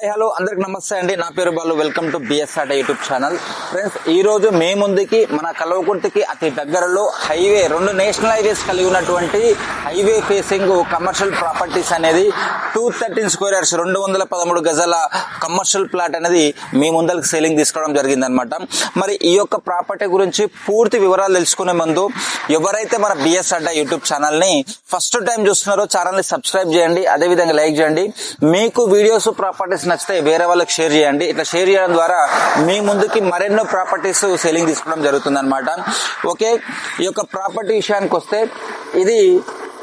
Hi hello అందరికి నమస్తే అండి. నా పేరు Balu. Welcome to BSR YouTube channel friends ఈ రోజు మే ముందుకి మన కలవకుర్తికి అతి దగ్గరలో హైవే రెండు నేషనల్ హైవేస్ కలిగి ఉన్నటువంటి హైవే ఫేసింగ్ కమర్షియల్ ప్రాపర్టీస్ అనేది టూ థర్టీన్ స్క్వేర్ రెండు వందల పదమూడు గజాల కమర్షియల్ ప్లాట్ అనేది మీ ముందరికి సేలింగ్ తీసుకోవడం జరిగిందనమాట మరి ఈ యొక్క ప్రాపర్టీ గురించి పూర్తి వివరాలు తెలుసుకునే ముందు ఎవరైతే మన బిఎస్ అడ్డా యూట్యూబ్ ఛానల్ని ఫస్ట్ టైం చూస్తున్నారో ఛానల్ని సబ్స్క్రైబ్ చేయండి. అదే విధంగా లైక్ చేయండి. మీకు వీడియోస్ ప్రాపర్టీస్ నచ్చితే వేరే వాళ్ళకి షేర్ చేయండి. ఇట్లా షేర్ చేయడం ద్వారా మీ ముందుకి మరెన్నో ప్రాపర్టీస్ సేలింగ్ తీసుకోవడం జరుగుతుంది అనమాట ఓకే? ఈ యొక్క ప్రాపర్టీ విషయానికి వస్తే ఇది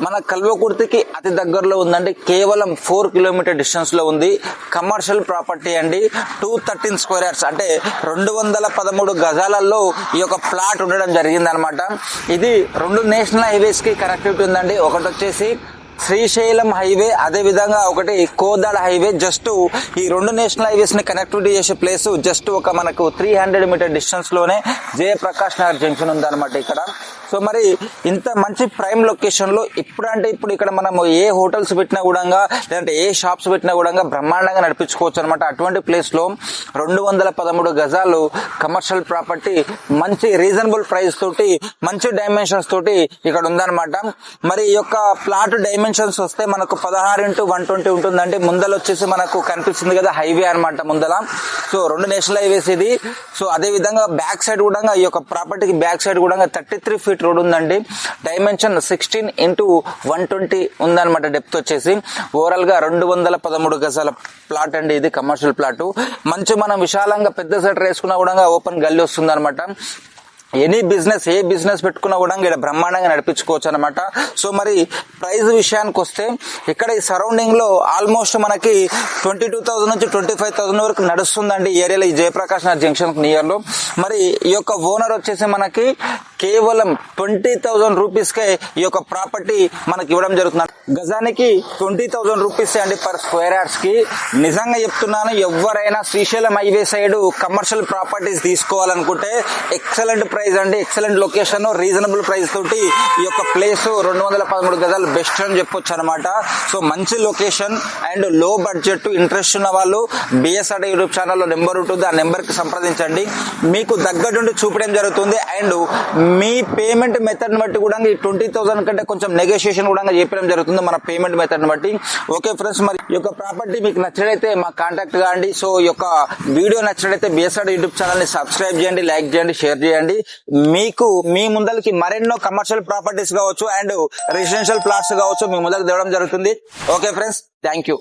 మన కల్వకుర్తికి అతి దగ్గరలో ఉందండి. కేవలం ఫోర్ కిలోమీటర్ డిస్టెన్స్లో ఉంది. కమర్షియల్ ప్రాపర్టీ అండి. టూ థర్టీన్ స్క్వేర్ యార్డ్స్ అంటే రెండు వందల పదమూడు గజాలలో ఈ యొక్క ప్లాట్ ఉండడం జరిగింది అనమాట ఇది రెండు నేషనల్ హైవేస్కి కనెక్టివిటీ ఉందండి. ఒకటి వచ్చేసి శ్రీశైలం హైవే అదే విధంగా ఒకటి కోదాడ హైవే జస్ట్ ఈ రెండు నేషనల్ హైవేస్ని కనెక్టివిటీ చేసే ప్లేస్ జస్ట్ ఒక మనకు త్రీ హండ్రెడ్ మీటర్ డిస్టెన్స్లోనే జయప్రకాష్ నగర్ జంక్షన్ ఉందన్నమాట ఇక్కడ. సో మరి ఇంత మంచి ప్రైమ్ లొకేషన్లో ఇప్పుడు అంటే ఇప్పుడు ఇక్కడ మనం ఏ హోటల్స్ పెట్టినా కూడా లేదంటే ఏ షాప్స్ పెట్టినా కూడా బ్రహ్మాండంగా నడిపించుకోవచ్చు అనమాట అటువంటి ప్లేస్లో రెండు వందల పదమూడు గజాలు కమర్షియల్ ప్రాపర్టీ మంచి రీజనబుల్ ప్రైస్ తోటి మంచి డైమెన్షన్స్ తోటి ఇక్కడ ఉందన్నమాట. మరి ఈ యొక్క ప్లాట్ డైమెన్షన్స్ వస్తే మనకు పదహారు ఇంటూ వన్ ట్వంటీ ఉంటుందంటే ముందల వచ్చేసి మనకు కనిపిస్తుంది కదా హైవే అన్నమాట ముందల. సో రెండు నేషనల్ హైవేస్ ఇది. సో అదే విధంగా బ్యాక్ సైడ్ కూడా ఈ యొక్క ప్రాపర్టీకి బ్యాక్ సైడ్ కూడా థర్టీ త్రీ ఫీట్ రోడ్ ఉందండి. Dimension sixteen into one twenty ఉందన్నమాట డెప్త్ వచ్చేసి. ఓవరాల్గా రెండు వందల పదమూడు గజాల ప్లాట్ అండి ఇది కమర్షియల్ ప్లాట్. మంచి మనం విశాలంగా పెద్ద సెటర్ వేసుకున్నా కూడా ఓపెన్ గల్లీ వస్తుంది ఎనీ బిజినెస్ ఏ బిజినెస్ పెట్టుకున్నా కూడా ఇక్కడ బ్రహ్మాండంగా నడిపించుకోవచ్చు అనమాట సో మరి ప్రైస్ విషయానికి వస్తే ఇక్కడ ఈ సరౌండింగ్లో ఆల్మోస్ట్ మనకి ట్వంటీ టూ థౌసండ్ నుంచి ట్వంటీ ఫైవ్ థౌసండ్ వరకు నడుస్తుందండి ఈ ఏరియాలో ఈ జయప్రకాష్ నగర్ జంక్షన్ నియర్లో మరి ఈ యొక్క ఓనర్ వచ్చేసి మనకి కేవలం ట్వంటీ థౌసండ్ రూపీస్ కే ఈ యొక్క ప్రాపర్టీ మనకి ఇవ్వడం జరుగుతుంది. గజానికి ట్వంటీ థౌసండ్ రూపీస్ అండి పర్ స్క్వేర్ యార్డ్స్కి నిజంగా చెప్తున్నాను ఎవరైనా Srisailam highway side commercial properties తీసుకోవాలనుకుంటే ఎక్సలెంట్ ప్రైస్ అండి ఎక్సలెంట్ లొకేషన్ రీజనబుల్ ప్రైస్ తోటి ఈ యొక్క ప్లేస్ రెండు వందల పదమూడు గజాలు బెస్ట్ అని చెప్పొచ్చు అనమాట సో మంచి లొకేషన్ అండ్లో బడ్జెట్ ఇంట్రెస్ట్ ఉన్న వాళ్ళు బిఎస్ఆర్ యూట్యూబ్ ఛానల్లో నెంబర్ ఉంటుంది ఆ నెంబర్కి సంప్రదించండి. మీకు దగ్గరుండి చూపడం జరుగుతుంది అండ్ మీ పేమెంట్ మెథడ్ బట్టి కూడా ఈ ట్వంటీ థౌసండ్ కంటే కొంచెం నెగోషియేషన్ కూడా చెప్పడం జరుగుతుంది మన పేమెంట్ మెథడ్ బట్టి. ఓకే ఫ్రెండ్స్ మరి ఈ యొక్క ప్రాపర్టీ మీకు నచ్చినట్లయితే మా కాంటాక్ట్ కాండి. సో ఈ యొక్క వీడియో నచ్చినట్లయితే బిఎస్ఆర్ యూట్యూబ్ ఛానల్ని సబ్స్క్రైబ్ చేయండి లైక్ చేయండి షేర్ చేయండి. మీకు మీ ముందరికి మరెన్నో కమర్షియల్ ప్రాపర్టీస్ కావచ్చు అండ్ రెసిడెన్షియల్ ప్లాట్స్ కావచ్చు మీ ముందరకు తేవడం జరుగుతుంది. Okay friends thank you